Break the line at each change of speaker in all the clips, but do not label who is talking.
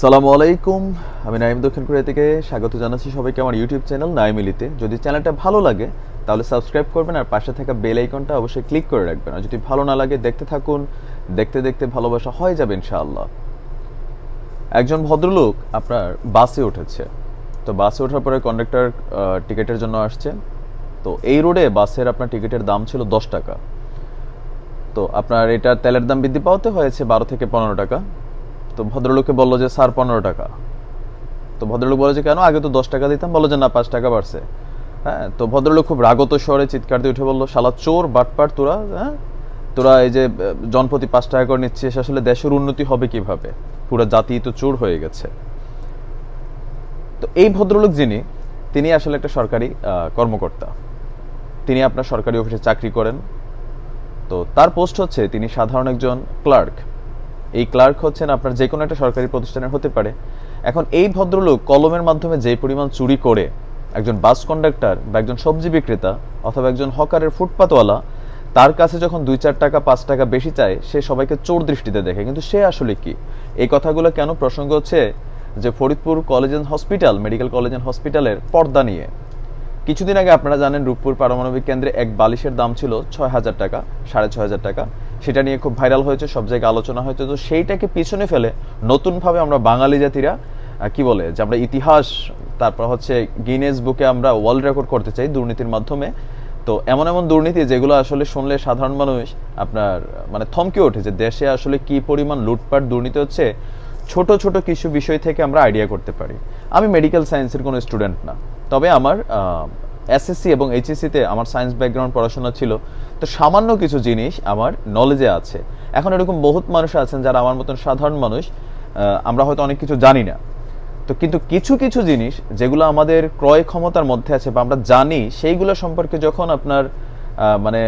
সালামু আলাইকুম। আমি নাইম দক্ষিণ কোরিয়া থেকে স্বাগত জানাচ্ছি সবাইকে আমার ইউটিউব চ্যানেল নাইমিলিতে যদি চ্যানেলটা ভালো লাগে, তাহলে সাবস্ক্রাইব করবেন আর পাশে থাকা বেল আইকনটা অবশ্যই ক্লিক করে রাখবেন। আর যদি ভালো না লাগে, দেখতে থাকুন। দেখতে দেখতে ভালোবাসা হয়ে যাবে ইনশাআল্লাহ। একজন ভদ্রলোক আপনার বাসে উঠেছে। তো বাসে ওঠার পরে কন্ডাক্টর টিকিটের জন্য আসছে। তো এই রোডে বাসের আপনার টিকিটের দাম ছিল দশ টাকা। তো আপনার এটা তেলের দাম বৃদ্ধি পাওয়াতে হয়েছে বারো থেকে পনেরো টাকা। তো ভদ্রলোককে বলল যে, স্যার, পনেরো টাকা। তো ভদ্রলোক বলে যে, কেন? আগে তো দশ টাকা দিতাম। বলো যে, না, পাঁচ টাকা বাড়ছে। হ্যাঁ তো ভদ্রলোক খুব রাগত স্বরে চিৎকার দিয়ে উঠে বলল, শালা চোর, বাটপাট, তোরা হ্যাঁ? তোরা এই যে জনপ্রতি পাঁচ টাকা করে নিচ্ছিস, আসলে দেশের উন্নতি হবে কীভাবে? পুরো জাতি তো চোর হয়ে গেছে। তো এই ভদ্রলোক যিনি, তিনি আসলে একটা সরকারি কর্মকর্তা। তিনি আপনার সরকারি অফিসে চাকরি করেন। তো তার পোস্ট হচ্ছে, তিনি সাধারণ একজন ক্লার্ক। এই ক্লার্ক হচ্ছেন আপনার যে কোনো একটা সরকারি প্রতিষ্ঠানের হতে পারে। এখন এই ভদ্রলোক কলমের মাধ্যমে যে পরিমাণ চুরি করে একজন বাস কন্ডাক্টর বা একজন সবজি বিক্রেতা অথবা একজন হকারের ফুটপাতওয়ালা, তার কাছে যখন দুই চার টাকা, পাঁচ টাকা বেশি চায়, সে সবাইকে চোর দৃষ্টিতে দেখে। কিন্তু সে আসলে কি? এই কথাগুলো কেন প্রসঙ্গ হচ্ছে যে Faridpur college and hospital, medical college and হসপিটালের পর্দা নিয়ে। কিছুদিন আগে আপনারা জানেন রূপপুর পারমাণবিক কেন্দ্রে এক বালিশের দাম ছিল ছয় হাজার টাকা, সাড়ে ছয় হাজার টাকা। সেটা নিয়ে খুব ভাইরাল হয়েছে, সব জায়গায় আলোচনা হয়েছে। তো সেইটাকে পিছনে ফেলে নতুনভাবে আমরা বাঙালি জাতিরা কি বলে, যে আমরা ইতিহাস, তারপর হচ্ছে গিনেস বুকে আমরা ওয়ার্ল্ড রেকর্ড করতে চাই দুর্নীতির মাধ্যমে। তো এমন এমন দুর্নীতি যেগুলো আসলে শুনলে সাধারণ মানুষ আপনার মানে থমকে ওঠে যে দেশে আসলে কি পরিমাণ লুটপাট, দুর্নীতি হচ্ছে, ছোট ছোট কিছু বিষয় থেকে আমরা আইডিয়া করতে পারি। আমি মেডিকেল সায়েন্সের কোনো স্টুডেন্ট না। তবে আমার এসএসসি এবং এইচএসসিতে আমার সায়েন্স ব্যাকগ্রাউন্ড পড়াশোনা ছিল। তো সামান্য কিছু জিনিস আমার নলেজে আছে। এখন এরকম বহুত মানুষ আছেন যারা আমার মতন সাধারণ মানুষ আমরা হয়তো অনেক কিছু জানি না। তো কিন্তু কিছু কিছু জিনিস যেগুলো আমাদের ক্রয় ক্ষমতার মধ্যে আছে বা আমরা জানি, সেইগুলো সম্পর্কে যখন আপনার মানে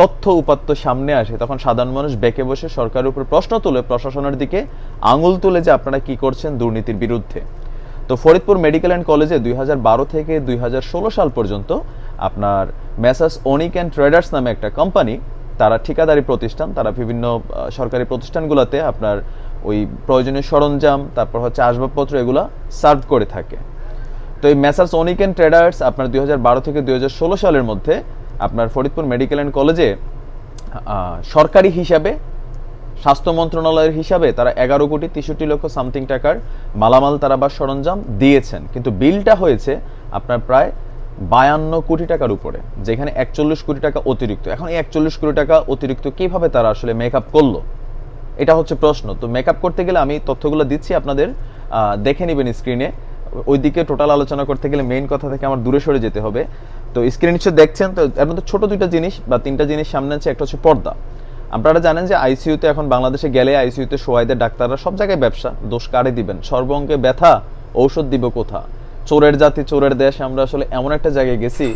তথ্য উপাত্ত সামনে আসে, তখন সাধারণ মানুষ বেঁকে বসে সরকারের উপর প্রশ্ন তুলে প্রশাসনের দিকে আঙুল তুলে যে আপনারা কি করছেন দুর্নীতির বিরুদ্ধে। তো ফরিদপুর মেডিকেল অ্যান্ড কলেজে দুই হাজার বারো থেকে দুই হাজার ষোলো সাল পর্যন্ত আপনার মেসাস অনিক অ্যান্ড ট্রেডার্স নামে একটা কোম্পানি, তারা ঠিকাদারি প্রতিষ্ঠান, তারা বিভিন্ন সরকারি প্রতিষ্ঠানগুলোতে আপনার ওই প্রয়োজনীয় সরঞ্জাম, তারপর হচ্ছে আসবাবপত্র এগুলা সার্ভ করে থাকে। তো এই মেসার্স অনিক অ্যান্ড ট্রেডার্স আপনার দুই হাজার বারো থেকে দুই হাজার ষোলো সালের মধ্যে আপনার ফরিদপুর মেডিকেল অ্যান্ড কলেজে সরকারি হিসাবে স্বাস্থ্য মন্ত্রণালয়ের হিসাবে তারা এগারো কোটি তেষট্টি লক্ষ সামথিং টাকার মালামাল তারা বা সরঞ্জাম দিয়েছেন। কিন্তু বিলটা হয়েছে আপনার প্রায় বায়ান্ন কোটি টাকার উপরে, যেখানে একচল্লিশ কোটি টাকা অতিরিক্ত। এখন এই একচল্লিশ কোটি টাকা অতিরিক্ত কীভাবে তারা আসলে মেকআপ করল? এটা হচ্ছে প্রশ্ন। তো মেকআপ করতে গেলে আমি তথ্যগুলো দিচ্ছি, আপনাদের দেখে নেবেন স্ক্রিনে ওইদিকে টোটাল আলোচনা করতে গেলে মেইন কথা থেকে আমার দূরে সরে যেতে হবে। তো স্ক্রিন নিশ্চয় দেখছেন, তো এর মধ্যে ছোট দুইটা জিনিস বা তিনটা জিনিস সামনে আছে, একটা হচ্ছে পর্দা। আপনারা জানেন যে আইসিইউতে এখন বাংলাদেশে গেলে আইসিইউতে সোয়াইদের ডাক্তাররা সব জায়গায় ব্যবসা, দোষ কারে দিবেন? সর্ব সর্বঙ্গে ব্যথা, ঔষধ দিব কোথা? চোরের জাতি, চোরের দেশ, আমরা আসলে এমন একটা জায়গায় গেছি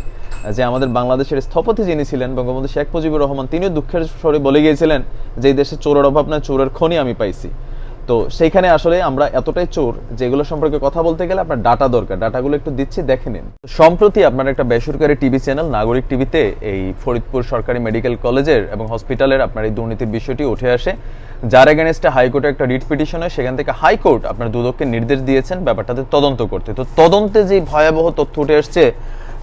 যে আমাদের বাংলাদেশের স্থপতি যিনি ছিলেন, বঙ্গবন্ধু শেখ মুজিবুর রহমান, তিনিও দুঃখের স্বরে বলে গিয়েছিলেন যে এই দেশে চোরের অভাব নয়, চোরের খনি আমি পাইছি। তো সেইখানে আসলে আমরা এতটাই চোর যেগুলো সম্পর্কে কথা বলতে গেলে আপনার ডাটা দরকার। ডাটাগুলো একটু দিচ্ছি, দেখে নিন। সম্প্রতি আপনার একটা বেসরকারি টিভি চ্যানেল, নাগরিক টিভিতে এই ফরিদপুর সরকারি মেডিকেল কলেজের এবং হসপিটালের আপনার এই দুর্নীতির বিষয়টি উঠে আসে। যার এগেনস্টে হাইকোর্টে একটা রিট পিটিশন হয়, সেখান থেকে হাইকোর্ট আপনার দুদককে নির্দেশ দিয়েছেন ব্যাপারটাতে তদন্ত করতে। তো তদন্তে যে ভয়াবহ তথ্য উঠে এসছে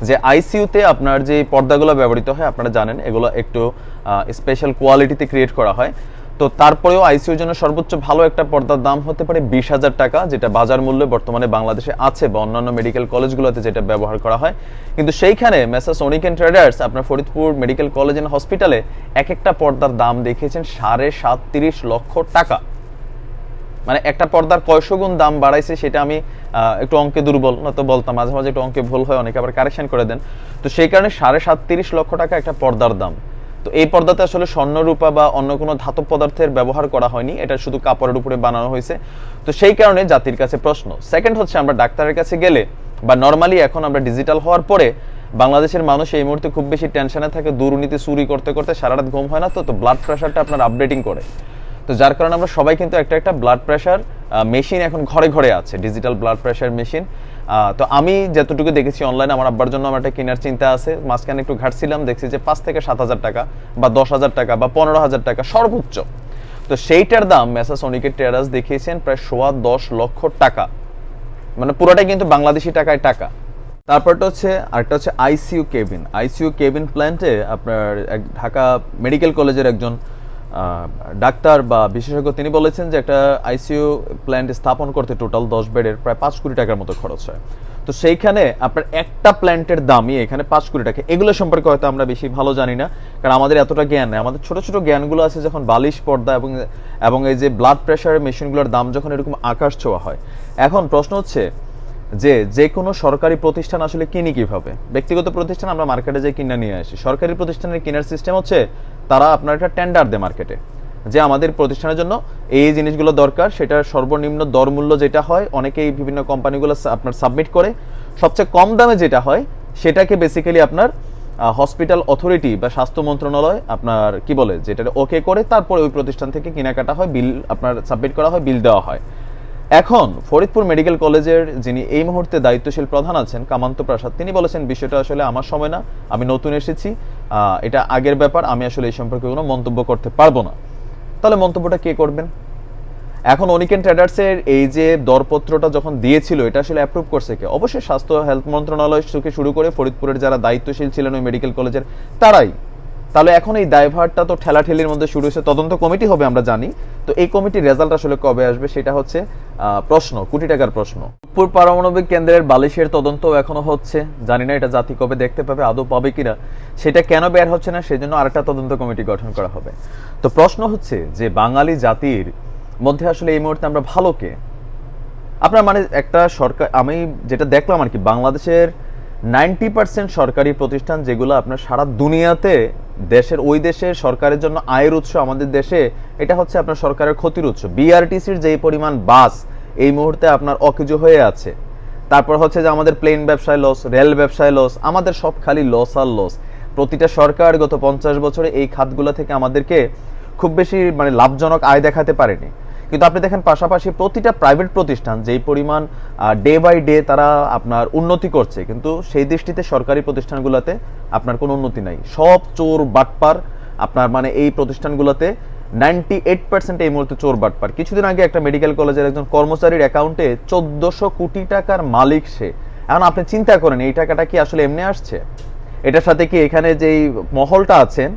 যে আইসিইউতে আপনার যে পর্দাগুলো ব্যবহৃত হয়, আপনারা জানেন, এগুলো একটু স্পেশাল কোয়ালিটিতে ক্রিয়েট করা হয়। তো তারপরেও আইসিইউর জন্য সর্বোচ্চ ভালো একটা পর্দার দাম হতে পারে বিশ হাজার টাকা, যেটা বাজার মূল্যে বর্তমানে বাংলাদেশে আছে বা অন্যান্য মেডিকেল কলেজগুলোতে যেটা ব্যবহার করা হয়। কিন্তু সেইখানে মেসাস অনিক অ্যান্ড ট্রেডার্স আপনার ফরিদপুর মেডিকেল কলেজ অ্যান্ড হসপিটালে এক একটা পর্দার দাম দেখিয়েছেন সাড়ে সাতত্রিশ লক্ষ টাকা। মানে একটা পর্দার কয়শো গুণ দাম বাড়াইছে সেটা আমি একটু অঙ্কে দুর্বল না তো বলতাম, মাঝে মাঝে একটু অঙ্কে ভুল হয়, অনেকে আবার কারেকশন করে দেন। তো সেই কারণে সাড়ে সাতত্রিশ লক্ষ টাকা একটা পর্দার দাম। তো এই পর্দাতে আসলে স্বর্ণ রূপা বা অন্য কোনো ধাতব পদার্থের ব্যবহার করা হয়নি, এটা শুধু কাপড়ের উপরে বানানো হয়েছে। তো সেই কারণে জাতির কাছে প্রশ্ন সেকেন্ড হচ্ছে আমরা ডাক্তারের কাছে গেলে বা নর্মালি এখন আমরা ডিজিটাল হওয়ার পরে বাংলাদেশের মানুষ এই মুহূর্তে খুব বেশি টেনশনে থাকে, দুর্নীতি চুরি করতে করতে সারা রাত ঘুম হয় না তো তো ব্লাড প্রেশারটা আপনার আপডেটিং করে। তো যার কারণে আমরা সবাই কিন্তু একটা একটা ব্লাড প্রেশার মেশিন এখন ঘরে ঘরে আছে ডিজিটাল ব্লাড প্রেশার মেশিন তো আমি যতটুকু দেখেছি অনলাইনে আমার আব্বার জন্য আমার একটা কেনার চিন্তা আছে। মাঝখানে একটু ঘাটছিলাম, দেখছি যে পাঁচ থেকে সাত হাজার টাকা বা দশ হাজার টাকা বা পনেরো হাজার টাকা সর্বোচ্চ। তো সেইটার দাম মেসাসনিকের টেরাস দেখিয়েছেন প্রায় সোয়া দশ লক্ষ টাকা। মানে পুরোটাই কিন্তু বাংলাদেশি টাকায় টাকা। তারপরটা হচ্ছে, আরেকটা হচ্ছে আইসিইউ কেবিন আইসিইউ কেবিন প্ল্যান্টে আপনার এক ঢাকা মেডিকেল কলেজের একজন ডাক্তার বা বিশেষজ্ঞ তিনি বলেছেন যে একটা আইসিইউ প্ল্যান্ট স্থাপন করতে টোটাল দশ বেডের প্রায় পাঁচ কোটি টাকার মতো খরচ হয়। তো সেইখানে আপনার একটা প্ল্যান্টের দামই এখানে পাঁচ কোটি টাকা। এগুলো সম্পর্কে হয়তো আমরা বেশি ভালো জানি না, কারণ আমাদের এতটা জ্ঞান নেই। আমাদের ছোট ছোট জ্ঞানগুলো আছে যখন বালিশ, পর্দা এবং এবং এই যে ব্লাড প্রেশারের মেশিনগুলোর দাম যখন এরকম আকাশ ছোঁয়া হয়। এখন প্রশ্ন হচ্ছে যে যে কোনো সরকারি প্রতিষ্ঠান আসলে কিনি কীভাবে? ব্যক্তিগত প্রতিষ্ঠান আমরা মার্কেটে যে কিনে নিয়ে আসি। সরকারি প্রতিষ্ঠানের কেনার সিস্টেম হচ্ছে তারা আপনার একটা টেন্ডার দেয় মার্কেটে। যে আমাদের প্রতিষ্ঠানের জন্য এই জিনিসগুলো দরকার, সেটার সর্বনিম্ন দর মূল্য যেটা হয়, অনেকেই বিভিন্ন কোম্পানিগুলো আপনার সাবমিট করে। সবচেয়ে কম দামে যেটা হয়, সেটাকে বেসিক্যালি আপনার হসপিটাল অথরিটি বা স্বাস্থ্য মন্ত্রণালয় আপনার কি বলে যেটা ওকে করে তারপরে ওই প্রতিষ্ঠান থেকে কেনাকাটা হয় বিল আপনার সাবমিট করা হয় বিল দেওয়া হয়। এখন ফরিদপুর মেডিকেল কলেজের যিনি এই মুহূর্তে দায়িত্বশীল প্রধান আছেন কামান্ত প্রসাদ, তিনি বলেছেন, বিষয়টা আসলে আমার সময় না, আমি নতুন এসেছি এটা আগের ব্যাপার, আমি আসলে এই সম্পর্কে কোনো মন্তব্য করতে পারব না। তাহলে মন্তব্যটা কে করবেন? এখন অনিকেন ট্রেডার্সের এই যে দরপত্রটা যখন দিয়েছিল, এটা আসলে অ্যাপ্রুভ করছে কে? অবশ্যই স্বাস্থ্য হেলথ মন্ত্রণালয় থেকে শুরু করে ফরিদপুরের যারা দায়িত্বশীল ছিলেন ওই মেডিকেল কলেজের, তারাই। তাহলে এখন এই দায়ভারটা তো ঠেলাঠেলির মধ্যে শুরু হয়েছে, তদন্ত কমিটি হবে আমরা জানি। তো এই কমিটির রেজাল্ট আসলে কবে আসবে, সেটা হচ্ছে প্রশ্ন, কোটি টাকার প্রশ্ন। রূপপুর পারমাণবিক কেন্দ্রের বালিশের তদন্ত এখনও হচ্ছে। জানি না এটা জাতি কবে দেখতে পাবে, আদৌ পাবে কিনা। সেটা কেন বের হচ্ছে না, সেজন্য আরেকটা তদন্ত কমিটি গঠন করা হবে। তো প্রশ্ন হচ্ছে যে বাঙালি জাতির মধ্যে আসলে এই মুহূর্তে আমরা ভালো কে? আপনার মানে একটা সরকার, আমি যেটা দেখলাম আর কি, বাংলাদেশের নাইনটি পার্সেন্ট সরকারি প্রতিষ্ঠান যেগুলো আপনার সারা দুনিয়াতে দেশের ওই দেশের সরকারের জন্য আয়ের উৎস আমাদের দেশে, এটা হচ্ছে আপনার সরকারের ক্ষতির উৎস। বিআরটিসির যেই পরিমাণ বাস এই মুহূর্তে আপনার অকেজো হয়ে আছে। তারপর হচ্ছে যে আমাদের প্লেন ব্যবসায় লস রেল ব্যবসায় লস আমাদের সব খালি লস আর লস প্রতিটা সরকার গত পঞ্চাশ বছরে এই খাতগুলো থেকে আমাদেরকে খুব বেশি মানে লাভজনক আয় দেখাতে পারেনি। কিন্তু আপনি দেখেন পাশাপাশি প্রতিটা প্রাইভেট প্রতিষ্ঠান যেই পরিমাণ ডে বাই ডে তারা আপনার উন্নতি করছে, কিন্তু সেই দৃষ্টিতে সরকারি প্রতিষ্ঠানগুলোতে আপনার কোনো উন্নতি নাই। সব চোর বাটপার, আপনার মানে এই প্রতিষ্ঠানগুলোতে নাইনটি এইট পার্সেন্ট এই মুহূর্তে চোর বাটপার। কিছুদিন আগে একটা মেডিকেল কলেজের একজন কর্মচারীর অ্যাকাউন্টে চোদ্দশো কোটি টাকার মালিক সে। এখন আপনি চিন্তা করেন, এই টাকাটা কি আসলে এমনি আসছে? এটার সাথে কি এখানে যেই মহলটা আছেন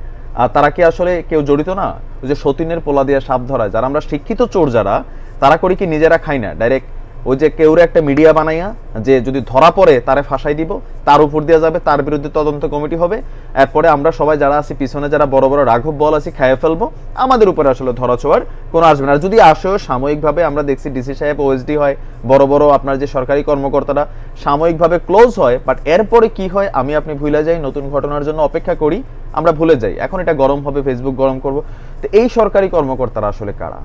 তারা কি আসলে কেউ জড়িত না? যে সতীনের পোলা দিয়ে সাপ ধরায়, যারা আমরা শিক্ষিত চোর যারা, তারা করি কি নিজেরা খাই না ডাইরেক্ট ওই যে কেউ একটা মিডিয়া বানাইয়া যে যদি ধরা পড়ে, তারে ফাঁসাই দিব, তার উপর দেওয়া যাবে, তার বিরুদ্ধে তদন্ত কমিটি হবে। এরপরে আমরা সবাই যারা আছি, পিছনে যারা বড় বড় রাঘব বল আছি, খাইয়ে ফেলব। আমাদের উপরে আসলে ধরা ছোঁয়ার কোনো আসবে না। যদি আসেও সাময়িকভাবে আমরা দেখছি ডিসি সাহেব ওএসডি হয়, বড় বড় আপনার যে সরকারি কর্মকর্তারা, সাময়িকভাবে ক্লোজ হয় বাট এরপরে কি হয়, আমি আপনি ভুলে যাই, নতুন ঘটনার জন্য অপেক্ষা করি, আমরা ভুলে যাই। এখন এটা গরম হবে ফেসবুক গরম করব। তো এই সরকারি কর্মকর্তারা আসলে কারা?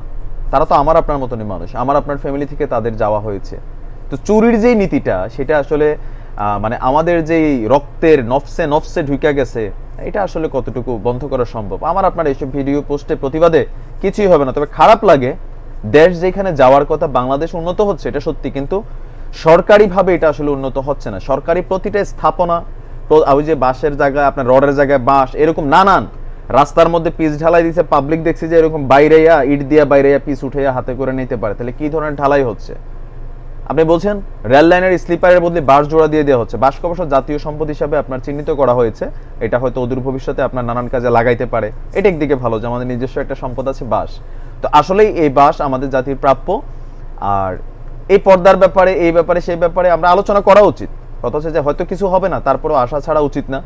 তারা তো আমার আপনার মতনই মানুষ। আমার আপনার ফ্যামিলি থেকে তাদের যাওয়া হয়েছে। তো চুরির যেই নীতিটা, সেটা আসলে মানে আমাদের যেই রক্তের নফসে নফসে ঢুকে গেছে, এটা আসলে কতটুকু বন্ধ করা সম্ভব? আমার আপনার এইসব ভিডিও, পোস্টে প্রতিবাদে কিছুই হবে না। তবে খারাপ লাগে, দেশ যেখানে যাওয়ার কথা বাংলাদেশ উন্নত হচ্ছে, এটা সত্যি। কিন্তু সরকারিভাবে এটা আসলে উন্নত হচ্ছে না। সরকারি প্রতিটা স্থাপনা ওই যে বাঁশের জায়গায়, আপনার রডের জায়গায় বাঁশ, এরকম নানান রাস্তার মধ্যে পিচ ঢালাই দিছে পাবলিক দেখছি যে এরকম বাইরেয়া, ইট দিয়া বাইরেয়া পিচ উঠেয়া হাতে করে নিতে পারে। তাহলে কি ধরনের ঢালাই হচ্ছে? আপনি বলছেন, রেল লাইনের স্লিপারের বদলে বাস জোড়া দিয়ে দেওয়া হচ্ছে। বাস কবস জাতীয় সম্পদ হিসাবে আপনার চিহ্নিত করা হয়েছে। এটা হয়তো অদূর ভবিষ্যতে আপনার নানান কাজে লাগাইতে পারে। এটা একদিকে ভালো যে আমাদের নিজস্ব একটা সম্পদ আছে বাস তো আসলেই এই বাস আমাদের জাতির প্রাপ্য। আর এই পর্দার ব্যাপারে, এই ব্যাপারে, সেই ব্যাপারে আমরা আলোচনা করা উচিত। কথা হচ্ছে যে হয়তো কিছু হবে না, তারপরেও আশা ছাড়া উচিত না।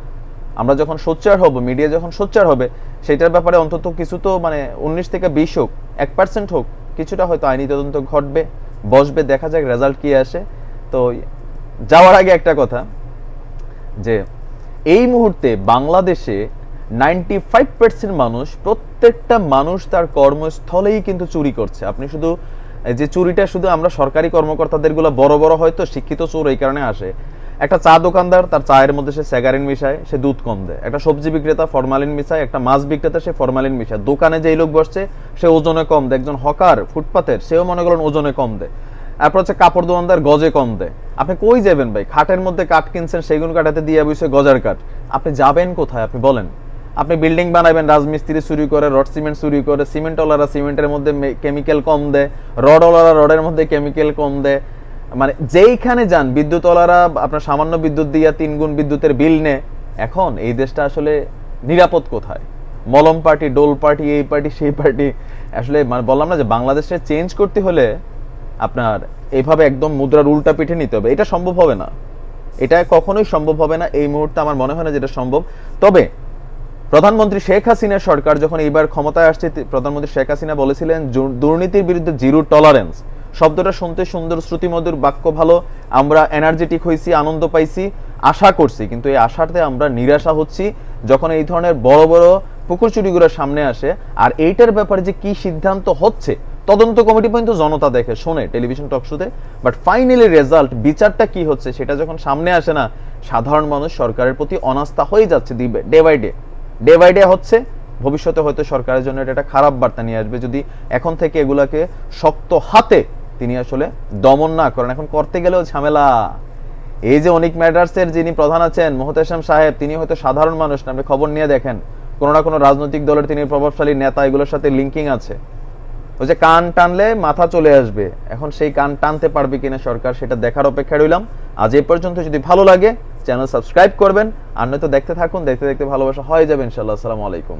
আমরা যখন সোচ্চার হব মিডিয়া যখন সোচ্চার হবে সেটার ব্যাপারে অন্তত কিছু তো মানে উনিশ থেকে বিশ হোক, এক পার্সেন্ট হোক, কিছুটা হয়তো আইনি তদন্ত ঘটবে, বসবে, দেখা যাক রেজাল্ট কি আসে। তো যাওয়ার আগে একটা কথা, যে এই মুহূর্তে বাংলাদেশে নাইনটি ফাইভ পার্সেন্ট মানুষ, প্রত্যেকটা মানুষ তার কর্মস্থলেই কিন্তু চুরি করছে। আপনি শুধু যে চুরিটা শুধু আমরা সরকারি কর্মকর্তাদেরগুলো বড় বড় হয়তো শিক্ষিত চোর এই কারণে আসে। একটা চা দোকানদার, তার চায়ের মধ্যে সে স্যাগারিন মিশায়, সে দুধ কম দেয়। একটা সবজি বিক্রেতা ফরমালিন মিশায়, একটা মাছ বিক্রেতা সে ফরমালিন মিশায়। দোকানে যেই লোক বসছে, সে ওজনে কম দেয়। একজন হকার, ফুটপাতের, সেও মনে করেন ওজনে কম দেয়। তারপর হচ্ছে কাপড় দোকানদার গজে কম দেয়। আপনি কই যাবেন ভাই? খাটের মধ্যে কাঠ কিনছেন, সেগুন কাঠাতে দিয়ে বসে গজার কাঠ। আপনি যাবেন কোথায়? আপনি বলেন। আপনি বিল্ডিং বানাবেন, রাজমিস্ত্রি চুরি করে, রড সিমেন্ট চুরি করে সিমেন্ট ওলারা সিমেন্টের মধ্যে কেমিক্যাল কম দেয় রড ওলারা রডের মধ্যে কেমিক্যাল কম দেয়। মানে যেইখানে যান বিদ্যুৎ ওলারা আপনার সামান্য বিদ্যুৎ দিয়ে তিন গুণ বিদ্যুতের বিল নেয় এখন এই দেশটা আসলে নিরাপদ কোথায়? মলম পার্টি, ডোল পার্টি, এই পার্টি, সেই পার্টি, আসলে মানে বললাম না যে বাংলাদেশে চেঞ্জ করতে হলে আপনার এইভাবে একদম মুদ্রার উল্টা পিঠে নিতে হবে। এটা সম্ভব হবে না। এটা কখনোই সম্ভব হবে না। এই মুহূর্তে আমার মনে হয় না যেটা সম্ভব। তবে প্রধানমন্ত্রী শেখ হাসিনার সরকার যখন এইবার ক্ষমতায় আসছে, প্রধানমন্ত্রী শেখ হাসিনা বলেছিলেন, দুর্নীতির বিরুদ্ধে জিরো টলারেন্স শব্দটা শুনতে সুন্দর, শ্রুতিমধুর, বাক্য ভালো। আমরা এনার্জেটিক হয়েছি আনন্দ পাইছি, আশা করছি। কিন্তু এই আশাতে আমরা নিরাশা হচ্ছি যখন এই ধরনের বড় বড় পুকুর চুরিগুলো সামনে আসে। আর এইটার ব্যাপারে যে কি সিদ্ধান্ত হচ্ছে, তদন্ত কমিটি পর্যন্ত জনতা দেখে, শোনে টেলিভিশন টক শোতে। বাট ফাইনালি রেজাল্ট বিচারটা কি হচ্ছে সেটা যখন সামনে আসে না, সাধারণ মানুষ সরকারের প্রতি অনাস্থা হয়ে যাচ্ছে দিবে day by day day by day হচ্ছে, ভবিষ্যতে হয়তো সরকারের জন্য এটা একটা খারাপ বার্তা নিয়ে আসবে। যদি এখন থেকে এগুলাকে শক্ত হাতে তিনি আসলে দমন না করেন। এখন করতে গেলেও ঝামেলা। এই যে অনিক ম্যাটার্সের যিনি প্রধান আছেন মোহতেশাম সাহেব, তিনি হয়তো সাধারণ মানুষ না, আপনি খবর নিয়ে দেখেন, কোনো না কোনো রাজনৈতিক দলের তিনি প্রভাবশালী নেতা, এগুলোর সাথে লিঙ্কিং আছে। ওই যে কান টানলে মাথা চলে আসবে, এখন সেই কান টানতে পারবে কিনা সরকার, সেটা দেখার অপেক্ষা রইলাম। আজ এ পর্যন্ত যদি ভালো লাগে, চ্যানেল সাবস্ক্রাইব করবেন, আর নয়তো দেখতে থাকুন, দেখতে দেখতে ভালোবাসা হয়ে যাবে ইনশাল্লাহ আসসালামু আলাইকুম।